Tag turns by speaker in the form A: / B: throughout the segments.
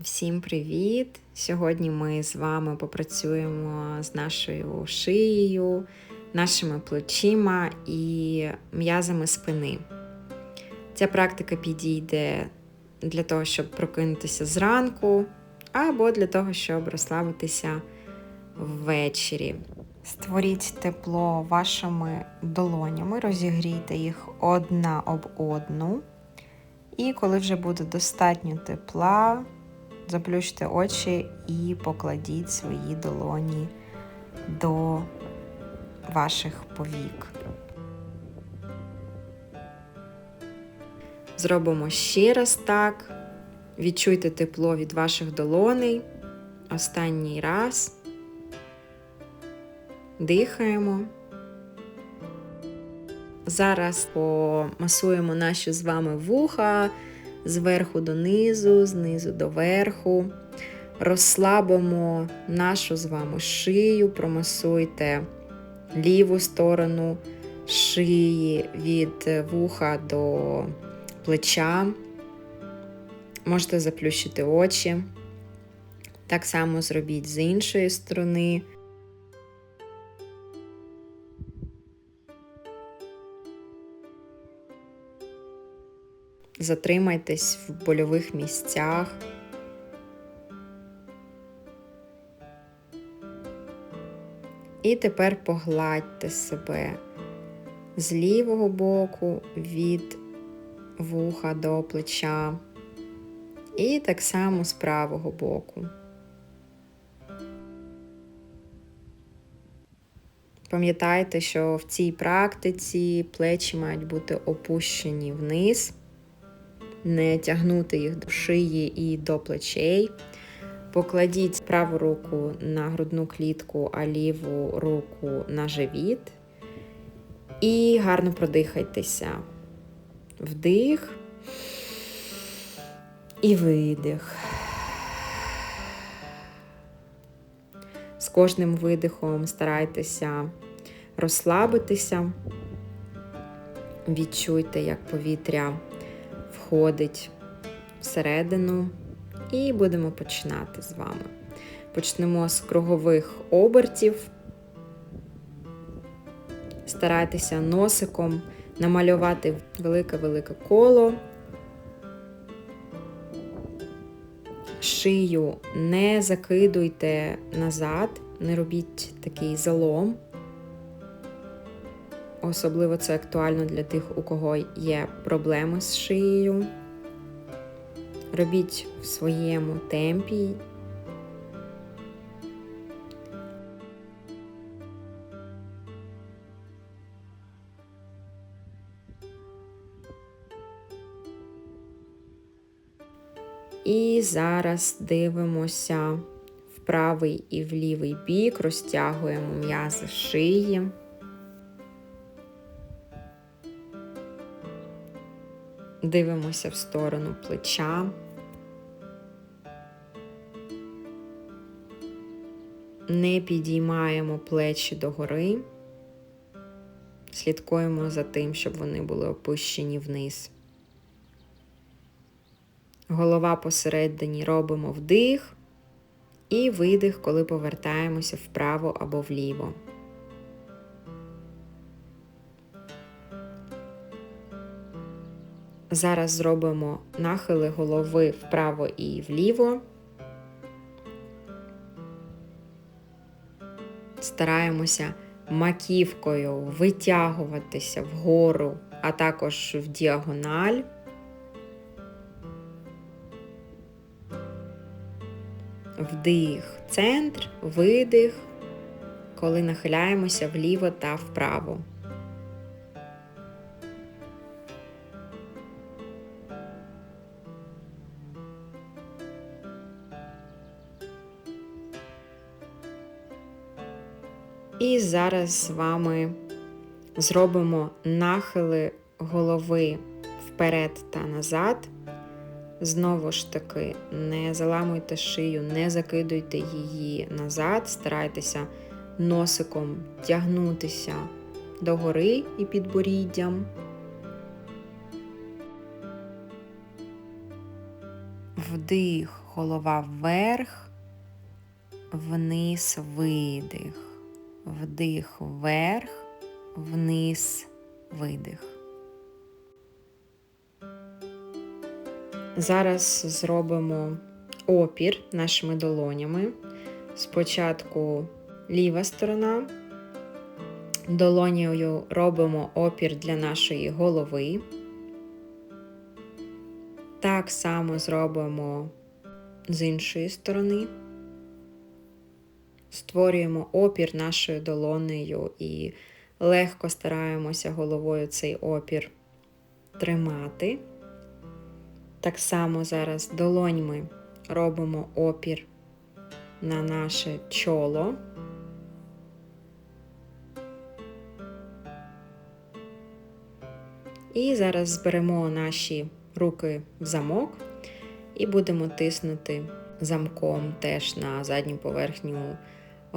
A: Всім привіт! Сьогодні ми з вами попрацюємо з нашою шиєю, нашими плечима і м'язами спини. Ця практика підійде для того, щоб прокинутися зранку, або для того, щоб розслабитися ввечері. Створіть тепло вашими долонями, розігрійте їх одна об одну. І коли вже буде достатньо тепла, заплющте очі і покладіть свої долоні до ваших повік. Зробимо ще раз так. Відчуйте тепло від ваших долоней. Останній раз. Дихаємо. Зараз помасуємо наші з вами вуха зверху донизу, знизу до верху. Розслабимо нашу з вами шию, промасуйте ліву сторону шиї від вуха до плеча. Можете заплющити очі. Так само зробіть з іншої сторони. Затримайтесь в больових місцях. І тепер погладьте себе з лівого боку від вуха до плеча. І так само з правого боку. Пам'ятайте, що в цій практиці плечі мають бути опущені вниз не тягнути їх до шиї і до плечей. Покладіть праву руку на грудну клітку, а ліву руку на живіт. І гарно продихайтеся. Вдих і видих. З кожним видихом старайтеся розслабитися, відчуйте, як повітря входить всередину, і будемо починати з вами. Почнемо з кругових обертів. Старайтеся носиком намалювати велике-велике коло. Шию не закидуйте назад, не робіть такий залом. Особливо це актуально для тих, у кого є проблеми з шиєю. Робіть в своєму темпі. І зараз дивимося в правий і в лівий бік, розтягуємо м'язи шиї. Дивимося в сторону плеча. Не підіймаємо плечі догори, слідкуємо за тим, щоб вони були опущені вниз. Голова посередині робимо вдих і видих, коли повертаємося вправо або вліво. Зараз зробимо нахили голови вправо і вліво. Стараємося маківкою витягуватися вгору, а також в діагональ. Вдих, центр, видих, коли нахиляємося вліво та вправо. І зараз з вами зробимо нахили голови вперед та назад. Знову ж таки, не заламуйте шию, не закидуйте її назад, старайтеся носиком тягнутися догори і підборіддям. Вдих, голова вверх, вниз, видих. Вдих вверх, вниз, видих. Зараз зробимо опір нашими долонями. Спочатку ліва сторона. Долонею робимо опір для нашої голови. Так само зробимо з іншої сторони. Створюємо опір нашою долонею і легко стараємося головою цей опір тримати. Так само зараз долоньми робимо опір на наше чоло. І зараз зберемо наші руки в замок і будемо тиснути замком теж на задню поверхню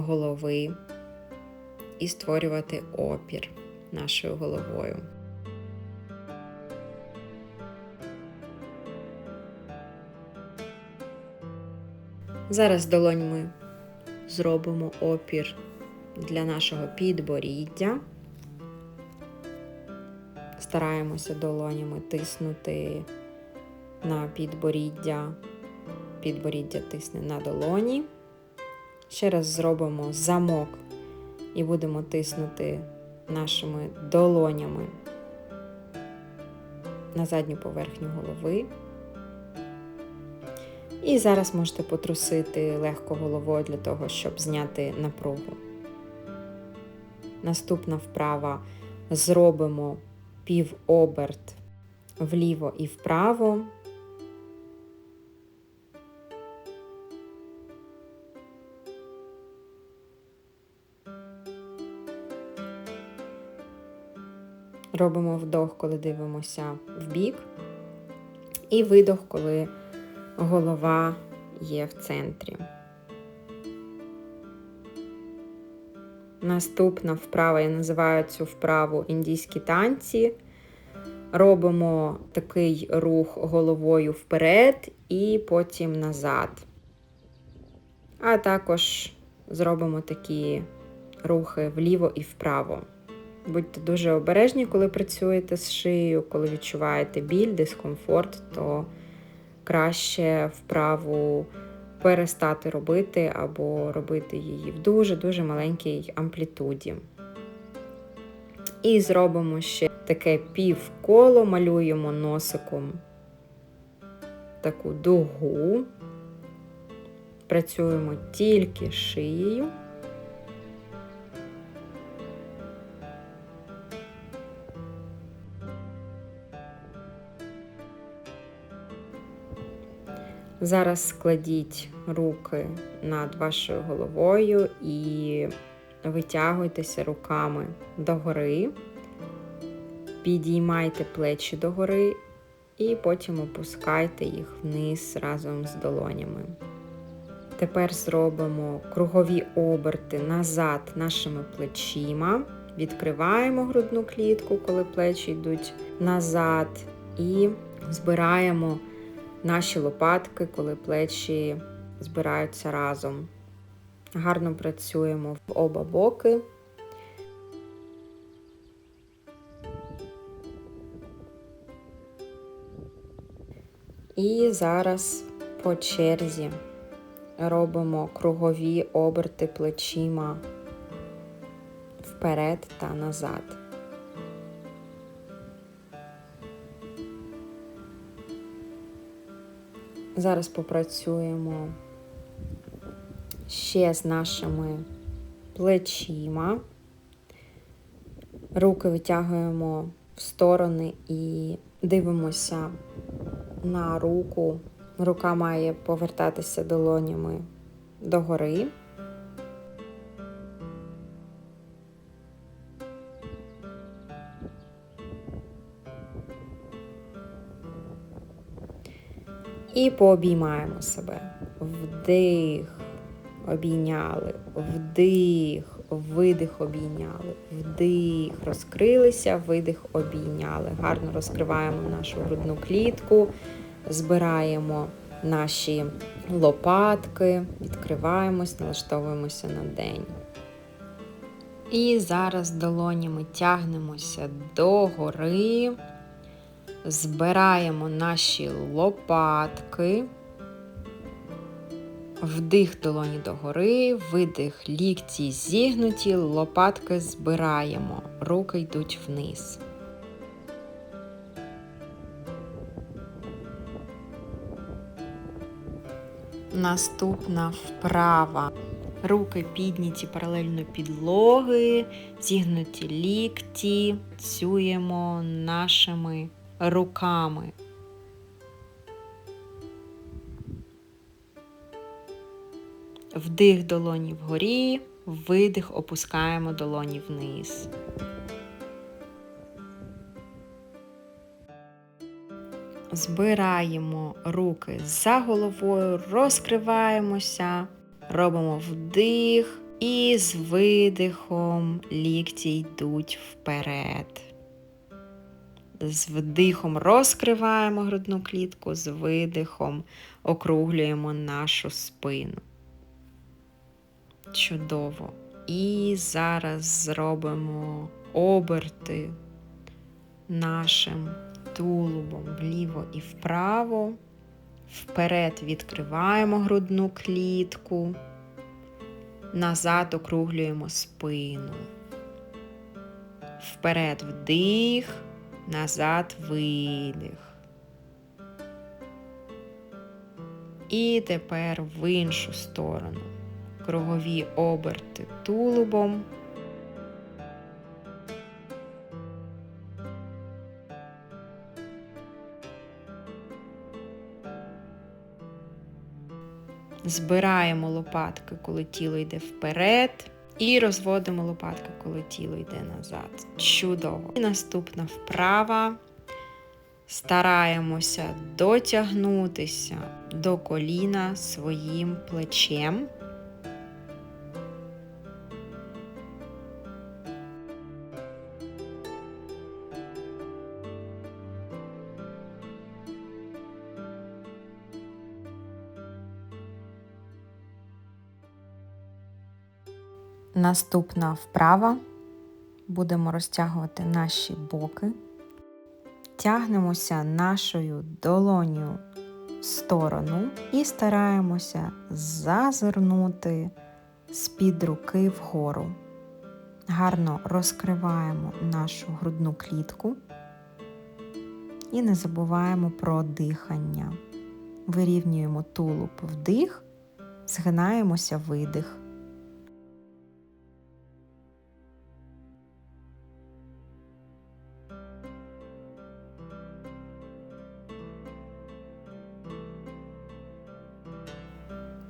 A: голови і створювати опір нашою головою. Зараз долоньми зробимо опір для нашого підборіддя. Стараємося долонями тиснути на підборіддя, підборіддя тисне на долоні. Ще раз зробимо замок і будемо тиснути нашими долонями на задню поверхню голови. І зараз можете потрусити легко головою для того, щоб зняти напругу. Наступна вправа зробимо півоберт вліво і вправо. Робимо вдох, коли дивимося в бік, і видох, коли голова є в центрі. Наступна вправа, я називаю цю вправу індійські танці. Робимо такий рух головою вперед і потім назад. А також зробимо такі рухи вліво і вправо. Будьте дуже обережні, коли працюєте з шиєю, коли відчуваєте біль, дискомфорт, то краще вправу перестати робити або робити її в дуже-дуже маленькій амплітуді. І зробимо ще таке півколо, малюємо носиком таку дугу, працюємо тільки шиєю. Зараз складіть руки над вашою головою і витягуйтеся руками догори, підіймайте плечі догори і потім опускайте їх вниз разом з долонями. Тепер зробимо кругові оберти назад нашими плечима. Відкриваємо грудну клітку, коли плечі йдуть назад, і збираємо наші лопатки, коли плечі збираються разом. Гарно працюємо в оба боки. І зараз по черзі робимо кругові оберти плечима вперед та назад. Зараз попрацюємо ще з нашими плечима. Руки витягуємо в сторони і дивимося на руку. Рука має повертатися долонями догори. І пообіймаємо себе. Вдих, обійняли, вдих, видих обійняли, вдих, розкрилися, видих обійняли. Гарно розкриваємо нашу грудну клітку, збираємо наші лопатки, відкриваємось, налаштовуємося на день. І зараз долонями тягнемося до гори, збираємо наші лопатки, вдих долоні догори, видих лікті зігнуті, лопатки збираємо, руки йдуть вниз. Наступна вправа. Руки підняті паралельно підлоги, зігнуті лікті, працюємо нашими руками. Вдих долоні вгорі, видих, опускаємо долоні вниз. Збираємо руки за головою, розкриваємося, робимо вдих і з видихом лікті йдуть вперед. З вдихом розкриваємо грудну клітку, з видихом округлюємо нашу спину. Чудово. І зараз зробимо оберти нашим тулубом вліво і вправо. Вперед відкриваємо грудну клітку, назад округлюємо спину. Вперед вдих, назад видих. І тепер в іншу сторону. Кругові оберти тулубом. Збираємо лопатки, коли тіло йде вперед, і розводимо лопатки, коли тіло йде назад. Чудово. І наступна вправа. Стараємося дотягнутися до коліна своїм плечем. Наступна вправа. Будемо розтягувати наші боки, тягнемося нашою долоню в сторону і стараємося зазирнути з-під руки вгору. Гарно розкриваємо нашу грудну клітку і не забуваємо про дихання. Вирівнюємо тулуб вдих, згинаємося видих.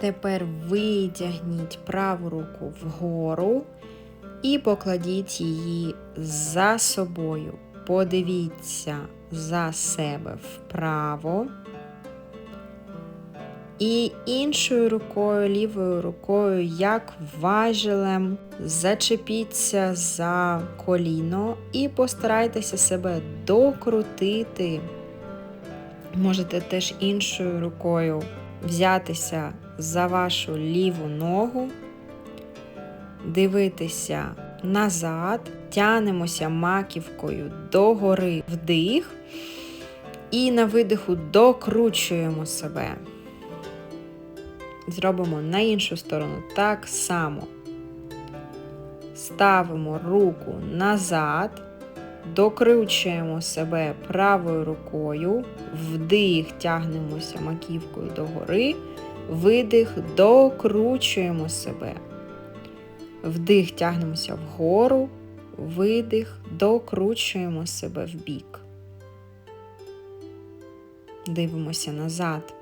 A: Тепер витягніть праву руку вгору і покладіть її за собою. Подивіться за себе вправо. І іншою рукою, лівою рукою, як важелем, зачепіться за коліно і постарайтеся себе докрутити. Можете теж іншою рукою взятися за вашу ліву ногу, дивитися назад, тянемося маківкою догори вдих і на видиху докручуємо себе. Зробимо на іншу сторону так само. Ставимо руку назад, докручуємо себе правою рукою, вдих, тягнемося маківкою догори, видих, докручуємо себе. Вдих, тягнемося вгору, видих, докручуємо себе в бік. Дивимося назад.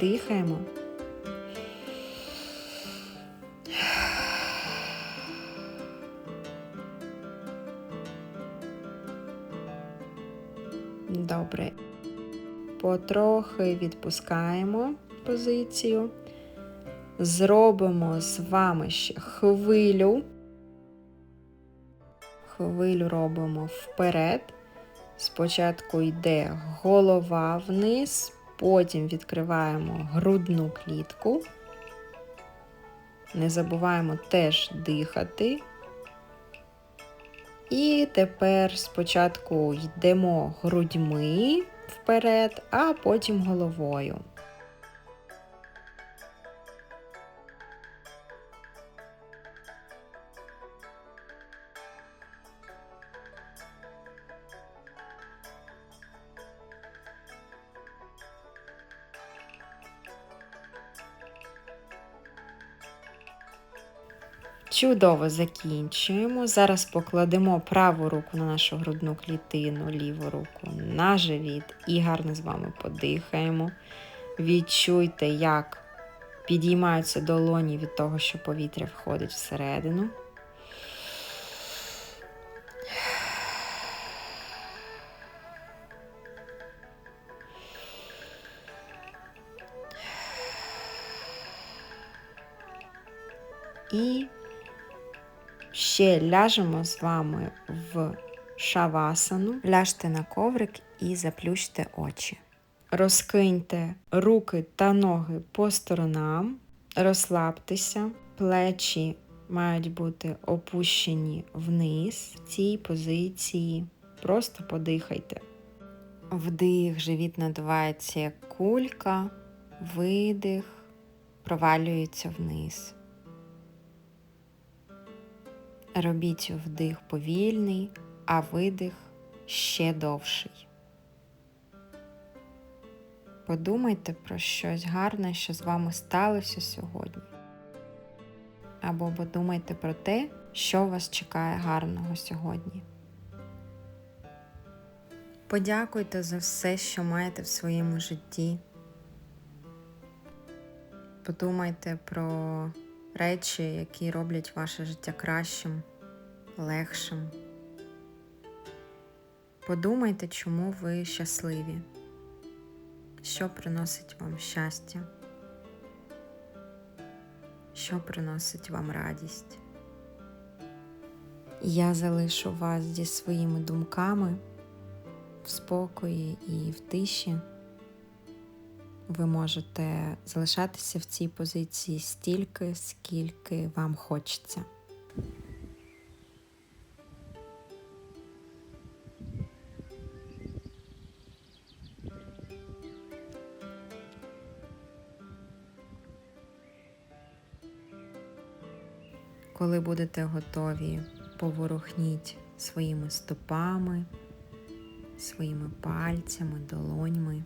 A: Дихаємо. Добре. Потрохи відпускаємо позицію. Зробимо з вами ще хвилю. хвилю робимо вперед. Спочатку йде голова вниз, потім відкриваємо грудну клітку. Не забуваємо теж дихати. І тепер спочатку йдемо грудьми вперед, а потім головою. Чудово закінчуємо. Зараз покладемо праву руку на нашу грудну клітину, ліву руку на живіт і гарно з вами подихаємо. Відчуйте, як підіймаються долоні від того, що повітря входить всередину. І ще ляжемо з вами в шавасану. Ляжте на коврик і заплющте очі. Розкиньте руки та ноги по сторонам, розслабтеся, плечі мають бути опущені вниз в цій позиції. Просто подихайте. Вдих, живіт надувається як кулька, видих, провалюється вниз. Робіть вдих повільний, а видих ще довший. Подумайте про щось гарне, що з вами сталося сьогодні. Або подумайте про те, що вас чекає гарного сьогодні. Подякуйте за все, що маєте в своєму житті. Подумайте про речі, які роблять ваше життя кращим, легшим. Подумайте, чому ви щасливі, що приносить вам щастя, що приносить вам радість. Я залишу вас зі своїми думками в спокої і в тиші. Ви можете залишатися в цій позиції стільки, скільки вам хочеться. Коли будете готові, поворухніть своїми стопами, своїми пальцями, долоньми.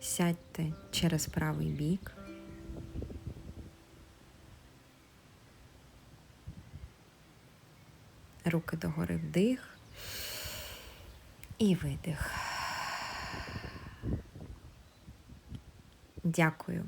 A: Сядьте через правий бік. Руки догори вдих і видих. Дякую.